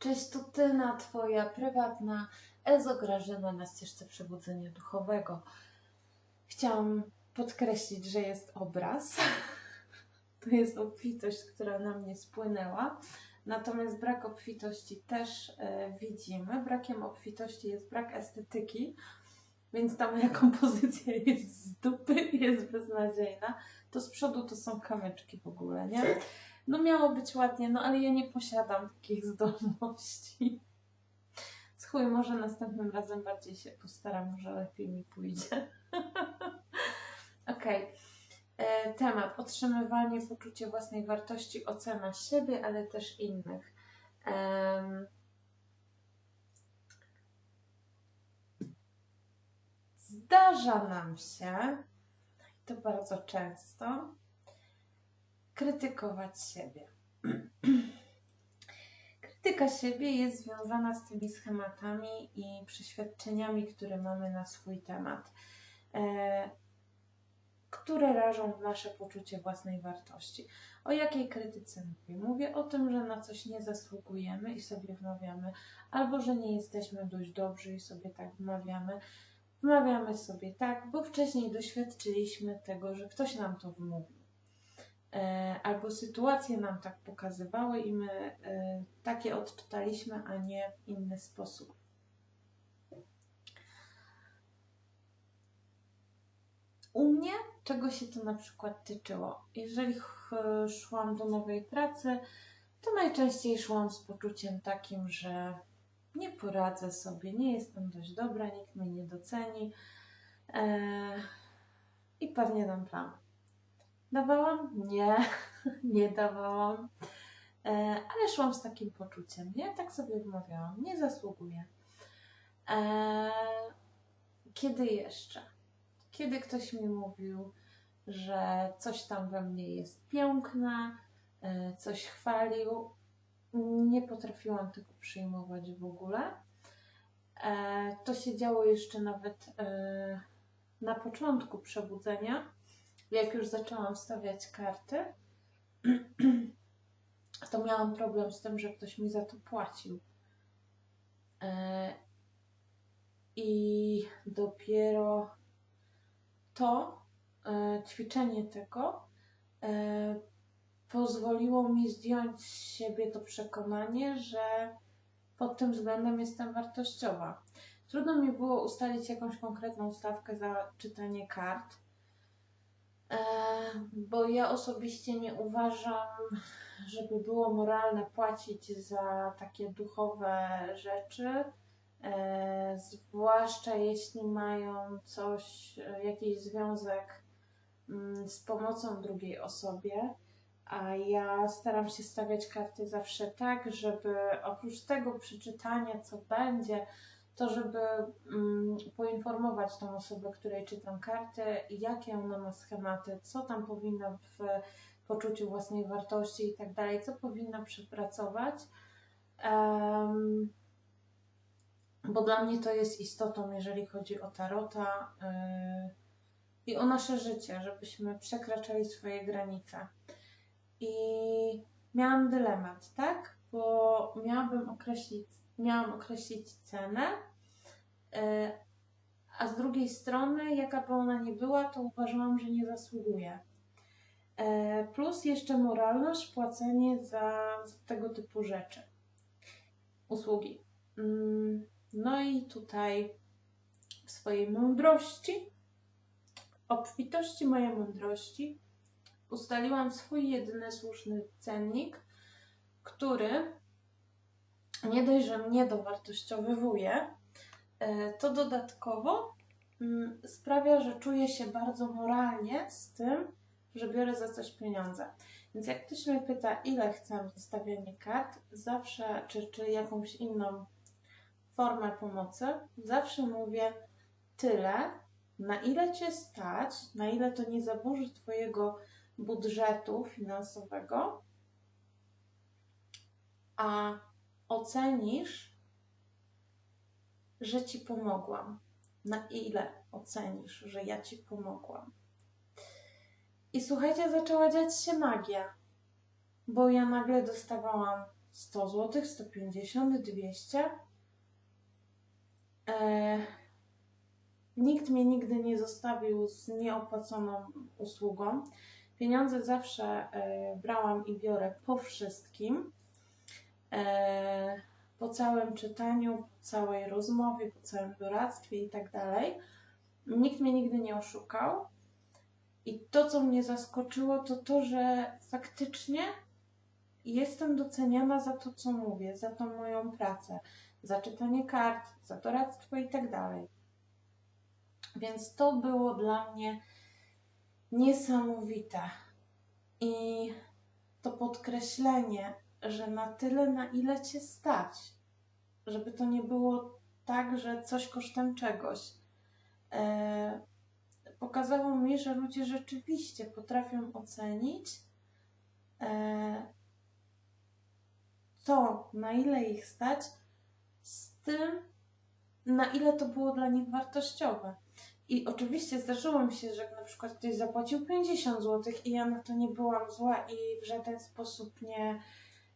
Cześć, to Tyna, Twoja prywatna Ezo Grażyna na ścieżce przebudzenia duchowego. Chciałam podkreślić, że jest obraz. To jest obfitość, która na mnie spłynęła. Natomiast brak obfitości też e, widzimy. Brakiem obfitości jest brak estetyki, więc ta moja kompozycja jest z dupy, jest beznadziejna. To z przodu to są kamyczki w ogóle, nie? No miało być ładnie, no ale ja nie posiadam takich zdolności. Chuj, może następnym razem bardziej się postaram, może lepiej mi pójdzie. Okej. E, Temat otrzymywanie, poczucie własnej wartości, ocena siebie, ale też innych. Em, Zdarza nam się, i to bardzo często, krytykować siebie. Krytyka siebie jest związana z tymi schematami i przeświadczeniami, które mamy na swój temat, e, które rażą w nasze poczucie własnej wartości. O jakiej krytyce mówię? Mówię o tym, że na coś nie zasługujemy i sobie wmawiamy, albo że nie jesteśmy dość dobrzy i sobie tak wmawiamy. Wmawiamy sobie tak, bo wcześniej doświadczyliśmy tego, że ktoś nam to wmówił. E, albo sytuacje nam tak pokazywały i my e, takie odczytaliśmy, a nie w inny sposób. U mnie czego się to na przykład tyczyło? Jeżeli szłam do nowej pracy, to najczęściej szłam z poczuciem takim, że nie poradzę sobie, nie jestem dość dobra, nikt mnie nie doceni e, i pewnie dam plan. Dawałam? Nie, nie dawałam. E, ale szłam z takim poczuciem, nie? Tak sobie wmawiałam, nie zasługuję. E, kiedy jeszcze? Kiedy ktoś mi mówił, że coś tam we mnie jest piękne, coś chwalił, nie potrafiłam tego przyjmować w ogóle. E, to się działo jeszcze nawet na początku przebudzenia jak już zaczęłam stawiać karty, to miałam problem z tym, że ktoś mi za to płacił. E, I dopiero to e, ćwiczenie tego e, pozwoliło mi zdjąć z siebie to przekonanie, że pod tym względem jestem wartościowa. Trudno mi było ustalić jakąś konkretną stawkę za czytanie kart bo ja osobiście nie uważam, żeby było moralne płacić za takie duchowe rzeczy, e, zwłaszcza jeśli mają coś, e, jakiś związek mm, z pomocą drugiej osobie. A ja staram się stawiać karty zawsze tak, żeby oprócz tego przeczytania, co będzie, to żeby mm, poinformować tą osobę, której czytam karty, jakie ona ma schematy, co tam powinna w poczuciu własnej wartości i tak dalej, co powinna przepracować. Um, bo dla mnie to jest istotą, jeżeli chodzi o tarota yy, i o nasze życie, żebyśmy przekraczali swoje granice. I miałam dylemat, tak? Bo miałabym określić, miałam określić cenę, a z drugiej strony, jaka by ona nie była, to uważałam, że nie zasługuje. E, plus jeszcze moralność, płacenie za, za tego typu rzeczy, usługi. Mm, no i tutaj w swojej mądrości, obfitości mojej mądrości, ustaliłam swój jedyny słuszny cennik, który nie dość, że mnie dowartościowywuje, E, to dodatkowo mm, sprawia, że czuję się bardzo moralnie z tym, że biorę za coś pieniądze. Więc jak ktoś mnie pyta, ile chcę stawianie kart, zawsze, czy, czy jakąś inną formę pomocy, zawsze mówię tyle, na ile cię stać, na ile to nie zaburzy Twojego budżetu finansowego, a ocenisz że Ci pomogłam? Na ile ocenisz, że ja Ci pomogłam? I słuchajcie, zaczęła dziać się magia, bo ja nagle dostawałam 100 zł, 150, 200. E, nikt mnie nigdy nie zostawił z nieopłaconą usługą. Pieniądze zawsze e, brałam i biorę po wszystkim. E, po całym czytaniu, po całej rozmowie, po całym doradztwie i tak dalej. Nikt mnie nigdy nie oszukał. I to, co mnie zaskoczyło, to to, że faktycznie jestem doceniana za to, co mówię, za tą moją pracę, za czytanie kart, za doradztwo i tak dalej. Więc to było dla mnie niesamowite. I to podkreślenie, że na tyle, na ile cię stać, żeby to nie było tak, że coś kosztem czegoś. E, pokazało mi, że ludzie rzeczywiście potrafią ocenić e, to, na ile ich stać, z tym, na ile to było dla nich wartościowe. I oczywiście zdarzyło mi się, że na przykład ktoś zapłacił 50 zł i ja na to nie byłam zła i w żaden sposób nie,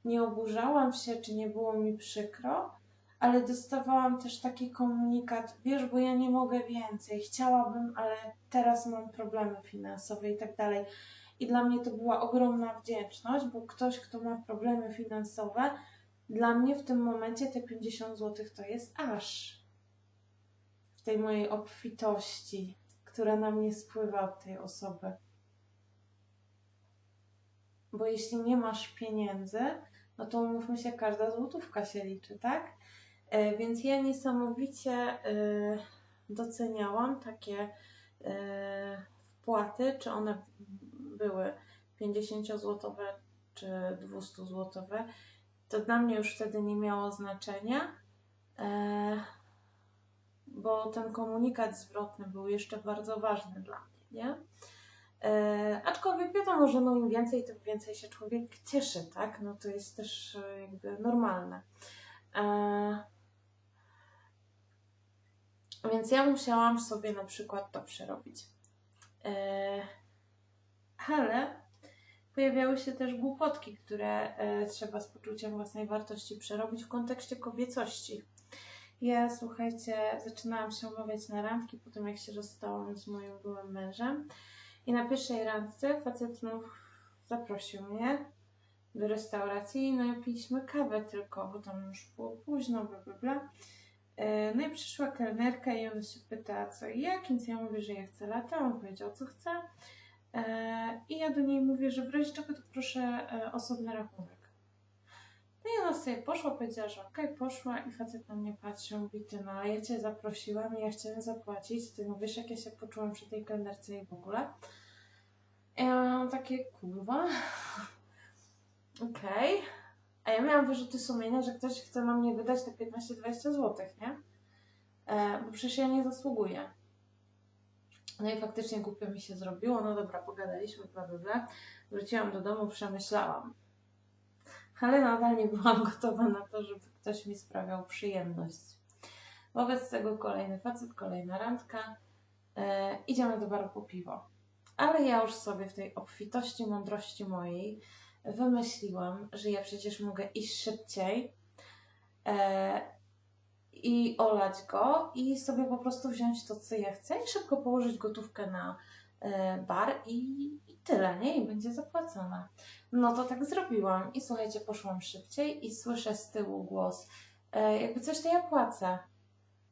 nie oburzałam się, czy nie było mi przykro, ale dostawałam też taki komunikat, wiesz, bo ja nie mogę więcej, chciałabym, ale teraz mam problemy finansowe i tak dalej. I dla mnie to była ogromna wdzięczność, bo ktoś, kto ma problemy finansowe, dla mnie w tym momencie te 50 zł to jest aż w tej mojej obfitości, która na mnie spływa od tej osoby. Bo jeśli nie masz pieniędzy, no to umówmy się, każda złotówka się liczy, tak? E, więc ja niesamowicie e, doceniałam takie e, wpłaty, czy one były 50-złotowe czy 200-złotowe. To dla mnie już wtedy nie miało znaczenia, bo ten komunikat zwrotny był jeszcze bardzo ważny dla mnie, nie? Aczkolwiek wiadomo, że no im więcej, tym więcej się człowiek cieszy, tak? No to jest też jakby normalne. Więc ja musiałam sobie na przykład to przerobić. E, ale pojawiały się też głupotki, które e, trzeba z poczuciem własnej wartości przerobić w kontekście kobiecości. Ja, słuchajcie, zaczynałam się umawiać na randki po tym, jak się rozstałam z moim byłym mężem. I na pierwszej randce facet znów zaprosił mnie do restauracji, no i piliśmy kawę tylko, bo tam już było późno, bla, bla, bla. E, no i przyszła kelnerka i ona się pyta co i jak, więc ja mówię, że ja chcę lata, on powiedział co chce. E, I ja do niej mówię, że w razie czego to proszę e, osobny rachunek. No i ona sobie poszła, powiedziała, że okej, okay, poszła i facet na mnie patrzy, mówi, ty no ja Cię zaprosiłam i ja chciałem zapłacić, ty no wiesz jak ja się poczułam przy tej kelnerce i w ogóle. I ja mam takie, kurwa, okej. Okay. A ja miałam wyrzuty sumienia, że ktoś chce na mnie wydać te 15-20 zł, nie? E, bo przecież ja nie zasługuję. No i faktycznie głupio mi się zrobiło. No dobra, pogadaliśmy, bla. Wróciłam do domu, przemyślałam. Ale nadal nie byłam gotowa na to, żeby ktoś mi sprawiał przyjemność. Wobec tego kolejny facet, kolejna randka. E, idziemy do baru po piwo. Ale ja już sobie w tej obfitości, mądrości mojej wymyśliłam, że ja przecież mogę iść szybciej e, i olać go i sobie po prostu wziąć to, co ja chcę i szybko położyć gotówkę na bar i, i tyle, nie? I będzie zapłacona. No to tak zrobiłam i słuchajcie, poszłam szybciej i słyszę z tyłu głos, e, jakby coś to ja płacę.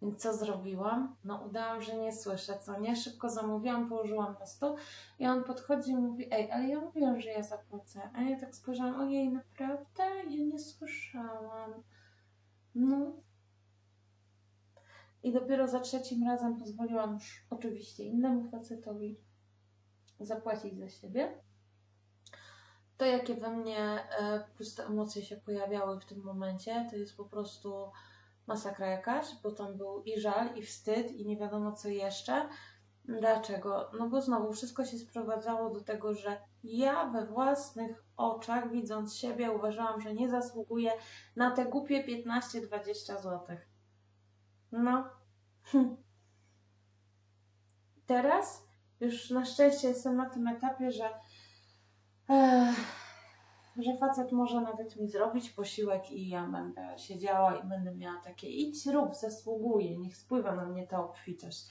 Więc co zrobiłam? No udałam, że nie słyszę, co nie? Szybko zamówiłam, położyłam na stół i on podchodzi i mówi, ej, ale ja mówiłam, że ja zapłacę. A ja tak spojrzałam, ojej, naprawdę? Ja nie słyszałam. No. I dopiero za trzecim razem pozwoliłam już oczywiście innemu facetowi zapłacić za siebie. To, jakie we mnie e, plus te emocje się pojawiały w tym momencie, to jest po prostu masakra jakaś, bo tam był i żal, i wstyd, i nie wiadomo co jeszcze. Dlaczego? No bo znowu wszystko się sprowadzało do tego, że ja we własnych oczach, widząc siebie, uważałam, że nie zasługuję na te głupie 15-20 zł. No. Teraz już na szczęście jestem na tym etapie, że że facet może nawet mi zrobić posiłek i ja będę siedziała i będę miała takie idź rób, zasługuję, niech spływa na mnie ta obfitość.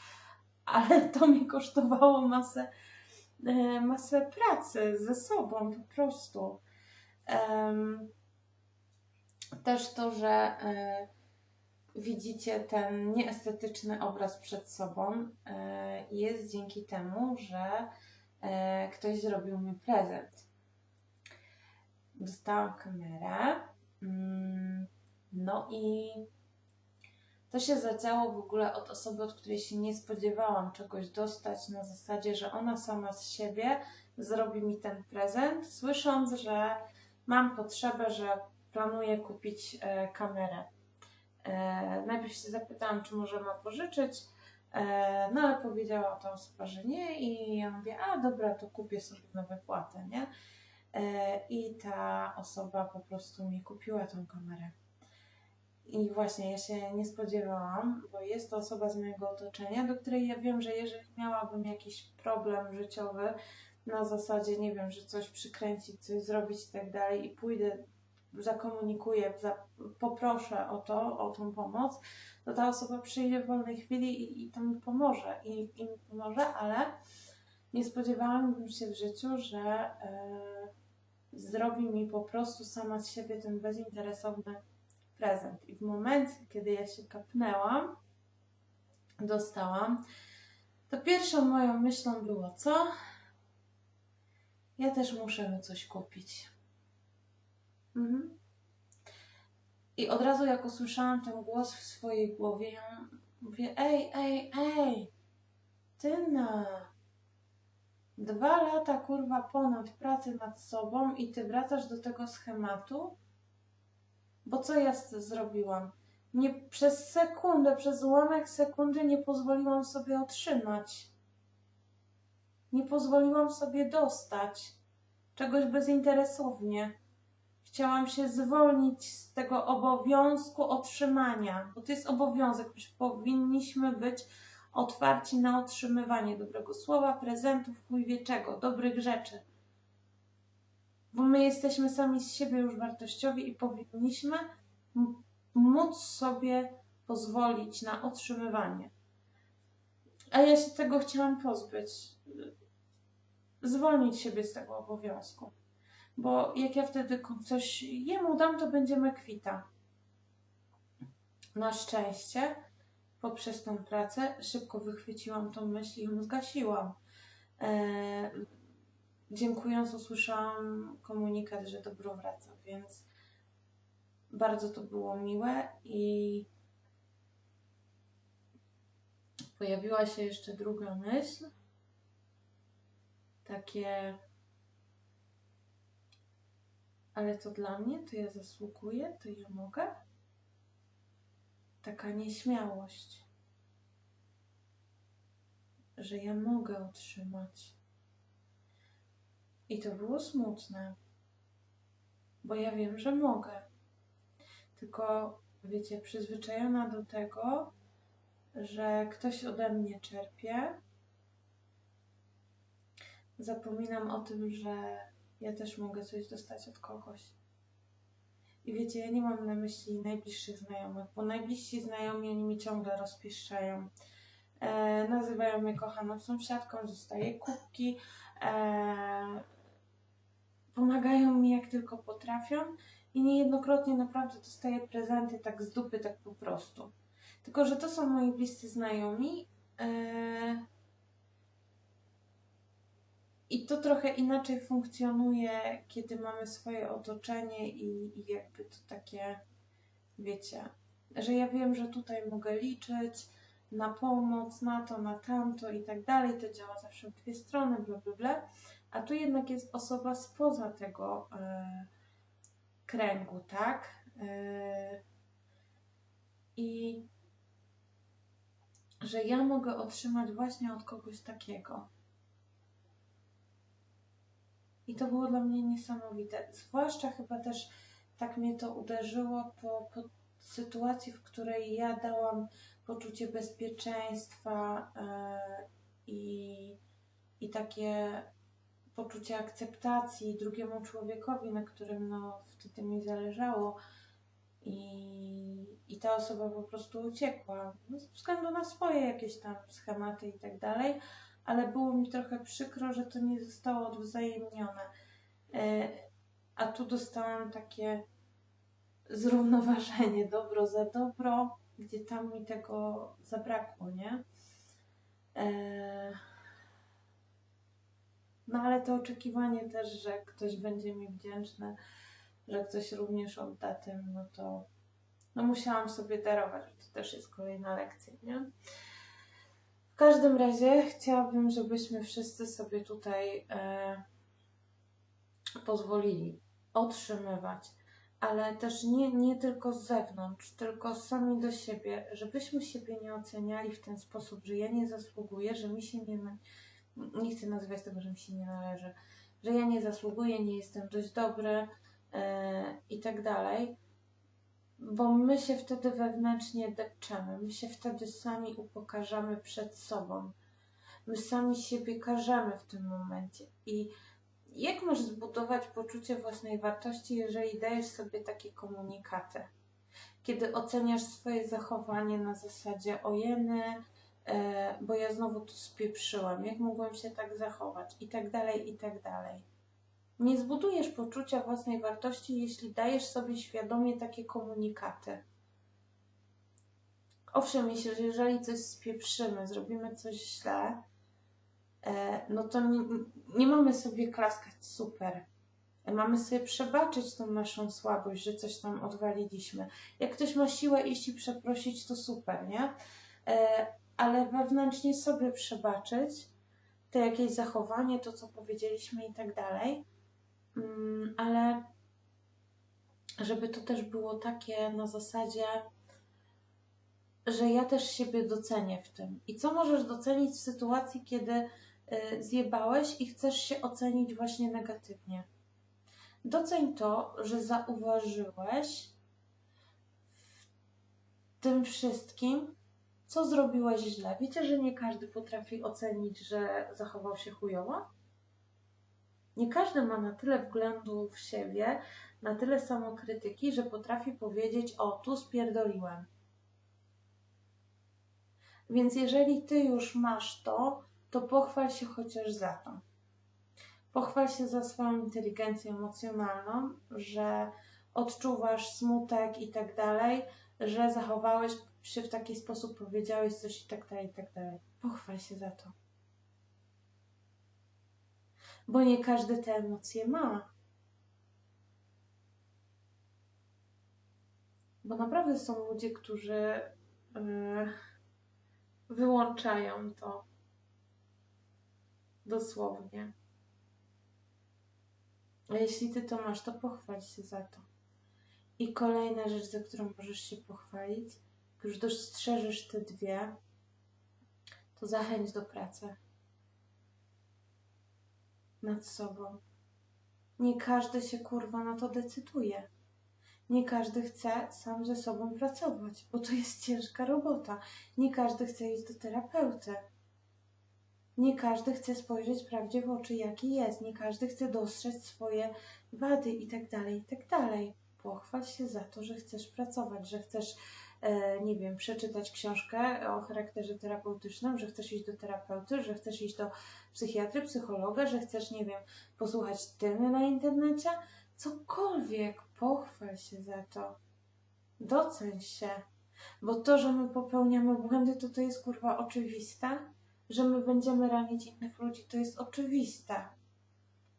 Ale to mi kosztowało masę, e, masę pracy ze sobą po prostu. Też to, że e, widzicie ten nieestetyczny obraz przed sobą, e, jest dzięki temu, że ktoś zrobił mi prezent dostałam kamerę. Mm, no i to się zadziało w ogóle od osoby, od której się nie spodziewałam czegoś dostać, na zasadzie, że ona sama z siebie zrobi mi ten prezent, słysząc, że mam potrzebę, że planuję kupić e, kamerę. E, najpierw się zapytałam, czy może ma pożyczyć, e, no ale powiedziała ta osoba, że nie i ja mówię, a dobra, to kupię sobie na wypłatę, nie? E, i ta osoba po prostu mi kupiła tą kamerę. I właśnie ja się nie spodziewałam, bo jest to osoba z mojego otoczenia, do której ja wiem, że jeżeli miałabym jakiś problem życiowy, na zasadzie, nie wiem, że coś przykręcić, coś zrobić i tak dalej, i pójdę, zakomunikuję, za, poproszę o to, o tą pomoc, to ta osoba przyjdzie w wolnej chwili i, i to mi pomoże. I, I mi pomoże, ale nie spodziewałam się w życiu, że. Yy, zrobi mi po prostu sama z siebie ten bezinteresowny prezent. I w momencie, kiedy ja się kapnęłam, dostałam, to pierwszą moją myślą było co? Ja też muszę mu coś kupić. Mhm. I od razu jak usłyszałam ten głos w swojej głowie, ja mówię, ej, ej, ej, Tyna, Dwa lata kurwa ponad pracy nad sobą i ty wracasz do tego schematu? Bo co ja zrobiłam? Nie przez sekundę, przez ułamek sekundy nie pozwoliłam sobie otrzymać. Nie pozwoliłam sobie dostać czegoś bezinteresownie. Chciałam się zwolnić z tego obowiązku otrzymania, bo to jest obowiązek, powinniśmy być otwarci na otrzymywanie dobrego słowa, prezentów, chuj dobrych rzeczy. Bo my jesteśmy sami z siebie już wartościowi i powinniśmy móc sobie pozwolić na otrzymywanie. A ja się tego chciałam pozbyć. Zwolnić siebie z tego obowiązku. Bo jak ja wtedy coś jemu dam, to będziemy kwita. Na szczęście poprzez tą pracę szybko wychwyciłam tą myśl i ją zgasiłam. E, dziękując, usłyszałam komunikat, że dobro wraca, więc bardzo to było miłe i pojawiła się jeszcze druga myśl. Takie, ale to dla mnie, to ja zasługuję, to ja mogę taka nieśmiałość, że ja mogę otrzymać. I to było smutne, bo ja wiem, że mogę. Tylko, wiecie, przyzwyczajona do tego, że ktoś ode mnie czerpie, zapominam o tym, że ja też mogę coś dostać od kogoś. I wiecie, ja nie mam na myśli najbliższych znajomych, bo najbliżsi znajomi oni mi ciągle rozpieszczają. E, nazywają mnie kochaną sąsiadką, dostaję kubki, e, pomagają mi jak tylko potrafią i niejednokrotnie naprawdę dostaję prezenty tak z dupy, tak po prostu. Tylko, że to są moi bliscy znajomi. E, i to trochę inaczej funkcjonuje, kiedy mamy swoje otoczenie i, i jakby to takie, wiecie, że ja wiem, że tutaj mogę liczyć na pomoc, na to, na tamto i tak dalej. To działa zawsze w dwie strony, bla, bla, bla. A tu jednak jest osoba spoza tego e, kręgu, tak? E, I że ja mogę otrzymać właśnie od kogoś takiego. I to było dla mnie niesamowite. Zwłaszcza chyba też tak mnie to uderzyło po, po sytuacji, w której ja dałam poczucie bezpieczeństwa yy, i, i takie poczucie akceptacji drugiemu człowiekowi, na którym no, wtedy mi zależało. I, I ta osoba po prostu uciekła. No, ze względu na swoje jakieś tam schematy i tak dalej, ale było mi trochę przykro, że to nie zostało odwzajemnione. E, a tu dostałam takie zrównoważenie, dobro za dobro, gdzie tam mi tego zabrakło, nie? E, no ale to oczekiwanie też, że ktoś będzie mi wdzięczny, że ktoś również odda tym, no to no musiałam sobie darować. To też jest kolejna lekcja, nie? Każdym razie chciałabym, żebyśmy wszyscy sobie tutaj e, pozwolili otrzymywać, ale też nie, nie tylko z zewnątrz, tylko sami do siebie, żebyśmy siebie nie oceniali w ten sposób, że ja nie zasługuję, że mi się nie, nie chcę nazywać tego, że mi się nie należy, że ja nie zasługuję, nie jestem dość dobry yy, i tak dalej, bo my się wtedy wewnętrznie depczemy, my się wtedy sami upokarzamy przed sobą, my sami siebie karzemy w tym momencie. I jak masz zbudować poczucie własnej wartości, jeżeli dajesz sobie takie komunikaty? Kiedy oceniasz swoje zachowanie na zasadzie ojeny, e, bo ja znowu tu spieprzyłam, jak mogłem się tak zachować? I tak dalej, i tak dalej. Nie zbudujesz poczucia własnej wartości, jeśli dajesz sobie świadomie takie komunikaty. Owszem, że jeżeli coś spieprzymy, zrobimy coś źle, E, no to nie, nie mamy sobie klaskać super. E, mamy sobie przebaczyć tą naszą słabość, że coś tam odwaliliśmy. Jak ktoś ma siłę iść i przeprosić, to super, nie? E, ale wewnętrznie sobie przebaczyć te jakieś zachowanie, to co powiedzieliśmy i tak dalej. Mm, ale żeby to też było takie na zasadzie, że ja też siebie docenię w tym. I co możesz docenić w sytuacji, kiedy Y, zjebałeś i chcesz się ocenić właśnie negatywnie. Doceń to, że zauważyłeś w tym wszystkim, co zrobiłeś źle. Wiecie, że nie każdy potrafi ocenić, że zachował się chujowo? Nie każdy ma na tyle wglądu w siebie, na tyle samokrytyki, że potrafi powiedzieć: O, tu spierdoliłem. Więc jeżeli ty już masz to, to pochwal się chociaż za to. Pochwal się za swoją inteligencję emocjonalną, że odczuwasz smutek i tak dalej, że zachowałeś się w taki sposób, powiedziałeś coś i tak dalej, i tak dalej. Pochwal się za to. Bo nie każdy te emocje ma. Bo naprawdę są ludzie, którzy yy, wyłączają to Dosłownie. A jeśli ty to masz, to pochwal się za to. I kolejna rzecz, za którą możesz się pochwalić, już dostrzeżesz te dwie, to zachęć do pracy nad sobą. Nie każdy się kurwa na to decyduje. Nie każdy chce sam ze sobą pracować, bo to jest ciężka robota. Nie każdy chce iść do terapeuty. Nie każdy chce spojrzeć prawdzie w oczy, jaki jest. Nie każdy chce dostrzec swoje wady i tak dalej, i tak. Pochwal się za to, że chcesz pracować, że chcesz, nie wiem, przeczytać książkę o charakterze terapeutycznym, że chcesz iść do terapeuty, że chcesz iść do psychiatry, psychologa, że chcesz, nie wiem, posłuchać tyny na internecie. Cokolwiek, pochwal się za to. Doceń się. Bo to, że my popełniamy błędy, to to jest kurwa oczywiste że my będziemy ranić innych ludzi, to jest oczywiste.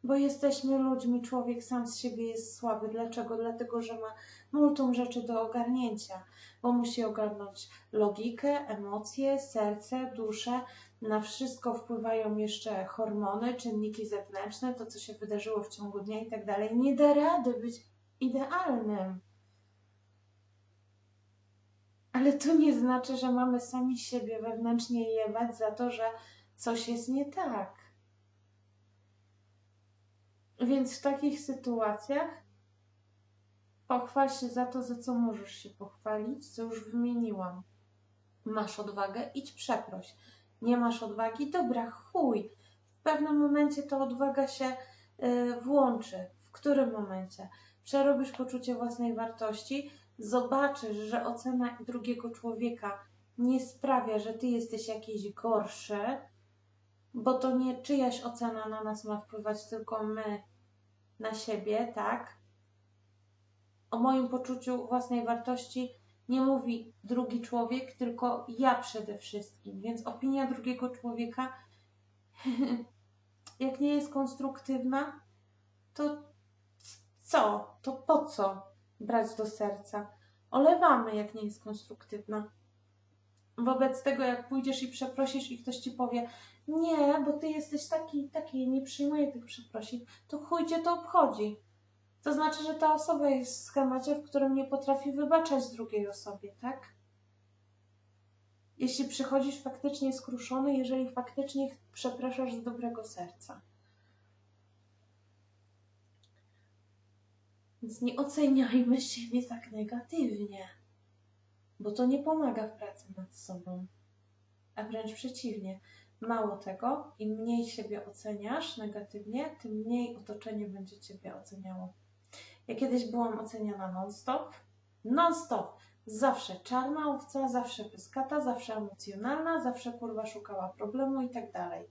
Bo jesteśmy ludźmi, człowiek sam z siebie jest słaby. Dlaczego? Dlatego, że ma multum rzeczy do ogarnięcia, bo musi ogarnąć logikę, emocje, serce, duszę. Na wszystko wpływają jeszcze hormony, czynniki zewnętrzne, to co się wydarzyło w ciągu dnia i tak dalej. Nie da rady być idealnym. Ale to nie znaczy, że mamy sami siebie wewnętrznie jebać za to, że coś jest nie tak. Więc w takich sytuacjach pochwal się za to, za co możesz się pochwalić, co już wymieniłam. Masz odwagę, idź przeproś. Nie masz odwagi, dobra, chuj. pewnym momencie ta odwaga się y, włączy. W którym momencie? Przerobisz poczucie własnej wartości, zobaczysz, że ocena drugiego człowieka nie sprawia, że ty jesteś jakiś gorszy, bo to nie czyjaś ocena na nas ma wpływać, tylko my na siebie, tak? O moim poczuciu własnej wartości nie mówi drugi człowiek, tylko ja przede wszystkim. Więc opinia drugiego człowieka, jak nie jest konstruktywna, to co? To po co brać do serca? Olewamy, jak nie jest konstruktywna. Wobec tego, jak pójdziesz i przeprosisz i ktoś ci powie, nie, bo ty jesteś taki taki, nie przyjmuję tych przeprosin, to chuj cię to obchodzi. To znaczy, że ta osoba jest w schemacie, w którym nie potrafi wybaczać drugiej osobie, tak? Jeśli przychodzisz faktycznie skruszony, jeżeli faktycznie przepraszasz z dobrego serca. Więc nie oceniajmy siebie tak negatywnie, bo to nie pomaga w pracy nad sobą, a wręcz przeciwnie. Mało tego, im mniej siebie oceniasz negatywnie, tym mniej otoczenie będzie ciebie oceniało. Ja kiedyś byłam oceniana non-stop. Non-stop. Zawsze czarna owca, zawsze pyskata, zawsze emocjonalna, zawsze kurwa szukała problemu i tak dalej.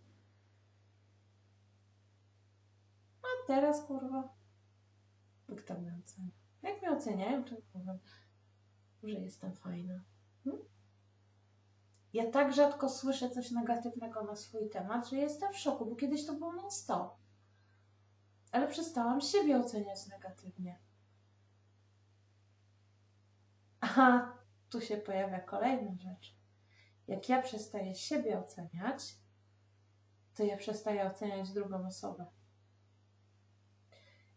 A teraz kurwa. Kto mnie ocenia? Jak mnie oceniają, to powiem, że jestem fajna. Hmm? Ja tak rzadko słyszę coś negatywnego na swój temat, że jestem w szoku, bo kiedyś to było non-stop ale przestałam siebie oceniać negatywnie. Aha, tu się pojawia kolejna rzecz. Jak ja przestaję siebie oceniać, to ja przestaję oceniać drugą osobę.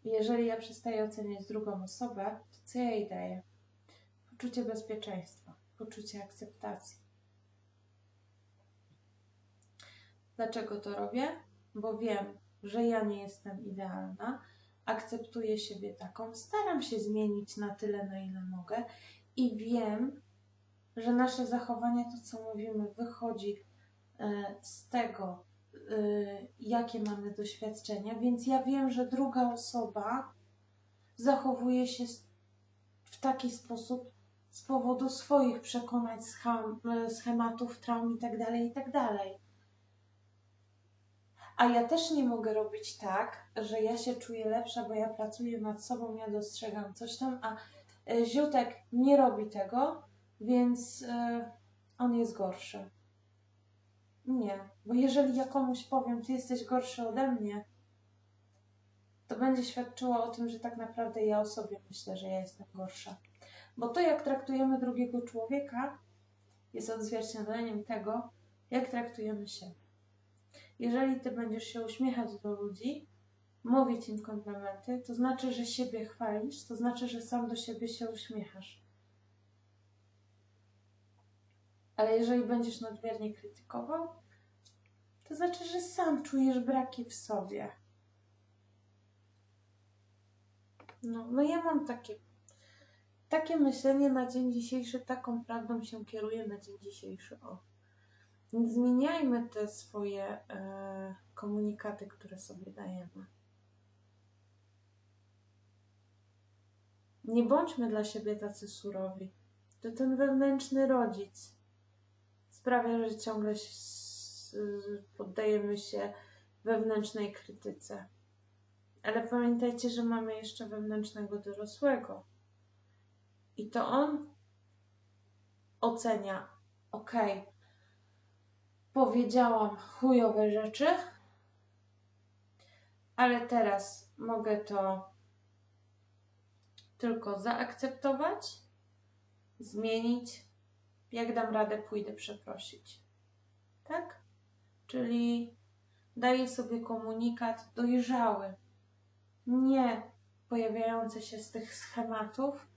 I jeżeli ja przestaję oceniać drugą osobę, to co ja jej daję? Poczucie bezpieczeństwa, poczucie akceptacji. Dlaczego to robię? Bo wiem, że ja nie jestem idealna, akceptuję siebie taką, staram się zmienić na tyle, na ile mogę i wiem, że nasze zachowanie, to co mówimy, wychodzi e, z tego, e, jakie mamy doświadczenia, więc ja wiem, że druga osoba zachowuje się w taki sposób z powodu swoich przekonań, e, schematów, traum itd., tak itd. Tak a ja też nie mogę robić tak, że ja się czuję lepsza, bo ja pracuję nad sobą, ja dostrzegam coś tam, a e, ziutek nie robi tego, więc e, on jest gorszy. Nie, bo jeżeli ja komuś powiem, ty jesteś gorszy ode mnie, to będzie świadczyło o tym, że tak naprawdę ja o sobie myślę, że ja jestem gorsza. Bo to, jak traktujemy drugiego człowieka, jest odzwierciedleniem tego, jak traktujemy siebie. Jeżeli ty będziesz się uśmiechać do ludzi, mówić im komplementy, to znaczy, że siebie chwalisz, to znaczy, że sam do siebie się uśmiechasz. Ale jeżeli będziesz nadmiernie krytykował, to znaczy, że sam czujesz braki w sobie. No, no ja mam takie, takie myślenie na dzień dzisiejszy, taką prawdą się kieruję na dzień dzisiejszy. O. Więc zmieniajmy te swoje e, komunikaty, które sobie dajemy. Nie bądźmy dla siebie tacy surowi. To ten wewnętrzny rodzic sprawia, że ciągle poddajemy się wewnętrznej krytyce. Ale pamiętajcie, że mamy jeszcze wewnętrznego dorosłego. I to on ocenia, okay, powiedziałam chujowe rzeczy, ale teraz mogę to tylko zaakceptować, zmienić. Jak dam radę, pójdę przeprosić. Tak? Czyli daję sobie komunikat dojrzały, nie pojawiający się z tych schematów,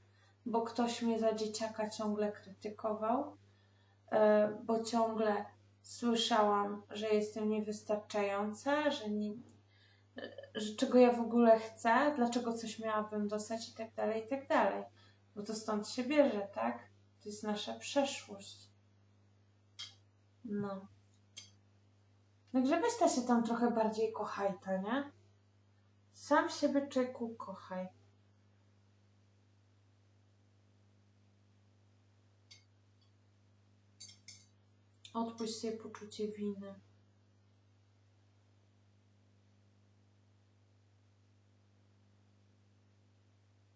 bo ktoś mnie za dzieciaka ciągle krytykował, e, bo ciągle słyszałam, że jestem niewystarczająca, że, nie, że czego ja w ogóle chcę, dlaczego coś miałabym dostać i tak dalej, i tak dalej. Bo to stąd się bierze, tak? To jest nasza przeszłość. No. Także weź ta się tam trochę bardziej kochaj, to nie? Sam siebie czeku kochaj. Odpuść sobie poczucie winy.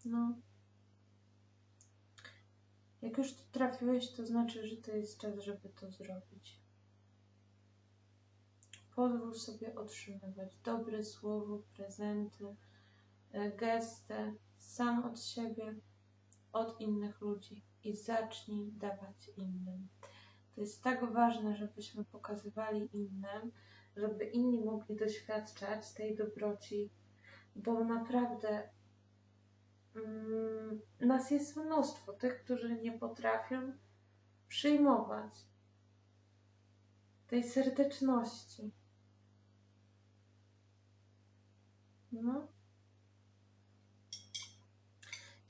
No. Jak już tu trafiłeś, to znaczy, że to jest czas, żeby to zrobić. Pozwól sobie otrzymywać dobre słowo, prezenty, e, gesty sam od siebie, od innych ludzi i zacznij dawać innym. To jest tak ważne, żebyśmy pokazywali innym, żeby inni mogli doświadczać tej dobroci, bo naprawdę mm, nas jest mnóstwo tych, którzy nie potrafią przyjmować tej serdeczności. No.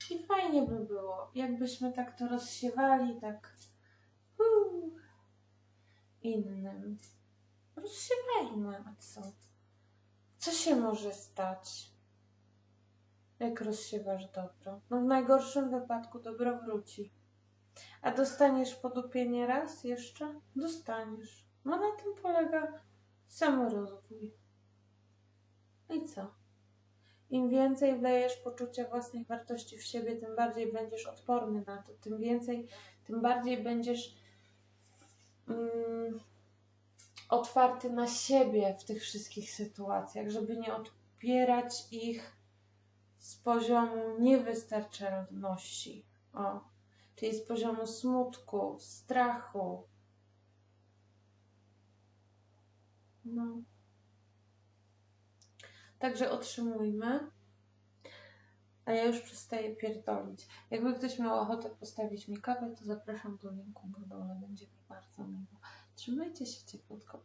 I fajnie by było, jakbyśmy tak to rozsiewali, tak uu, innym. Rozsiewajmy, a co? Co się może stać, jak rozsiewasz dobro? No w najgorszym wypadku dobro wróci. A dostaniesz podupienie raz jeszcze? Dostaniesz. No na tym polega samorozwój. I co? Im więcej wlejesz poczucia własnej wartości w siebie, tym bardziej będziesz odporny na to. Tym więcej, tym bardziej będziesz mm, otwarty na siebie w tych wszystkich sytuacjach, żeby nie odbierać ich z poziomu niewystarczalności. O, czyli z poziomu smutku, strachu. No. Także otrzymujmy. A ja już przestaję pierdolić. Jakby ktoś miał ochotę postawić mi kawę, to zapraszam do linku na dole. Będzie bardzo miło. Trzymajcie się cieplutko.